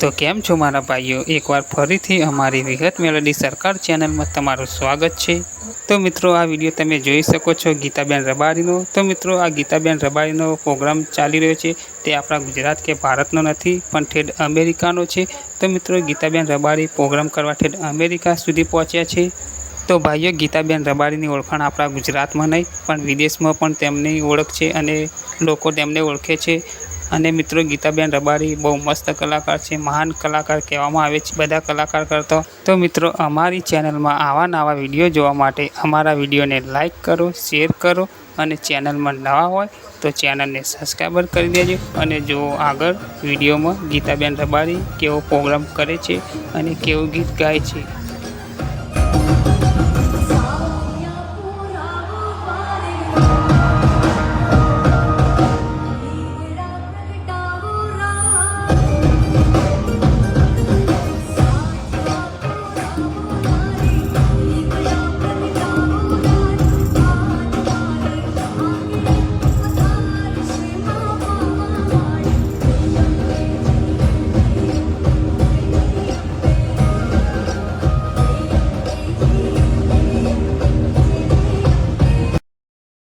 તો કેમ છો મારા ભાઈઓ? એકવાર ફરીથી અમારી વિગત મેલોડી સરકાર ચેનલમાં તમારું સ્વાગત છે. તો મિત્રો, આ વીડિયો તમે જોઈ શકો છો ગીતાબેન રબારીનો. તો મિત્રો, આ ગીતાબેન રબારીનો પ્રોગ્રામ ચાલી રહ્યો છે. તે આપણા ગુજરાત કે ભારતનો નથી, પણ ઠેઠ અમેરિકાનો છે. તો મિત્રો, ગીતાબેન રબારી પ્રોગ્રામ કરવા ઠેઠ અમેરિકા સુધી પહોંચ્યા છે. તો ભાઈઓ, ગીતાબેન રબારીની ઓળખાણ આપણા ગુજરાતમાં નહીં, પણ વિદેશમાં પણ તેમની ઓળખ છે અને લોકો તેમને ઓળખે છે. અને મિત્રો ગીતાબેન રબારી બહુ મસ્ત કલાકાર છે, મહાન કલાકાર કહેવામાં આવે છે, બધા કલાકાર કરતો. તો મિત્રો અમારી ચેનલમાં આવા નવા વીડિયો જોવા માટે અમારા વિડીયોને લાઇક કરો, શેર કરો અને ચેનલમાં નવા હોય તો ચેનલને સબસ્ક્રાઈબર કરી દેજો અને જો આગળ વિડીયોમાં ગીતાબેન રબારી કેવો પ્રોગ્રામ કરે છે અને કેવું ગીત ગાય છે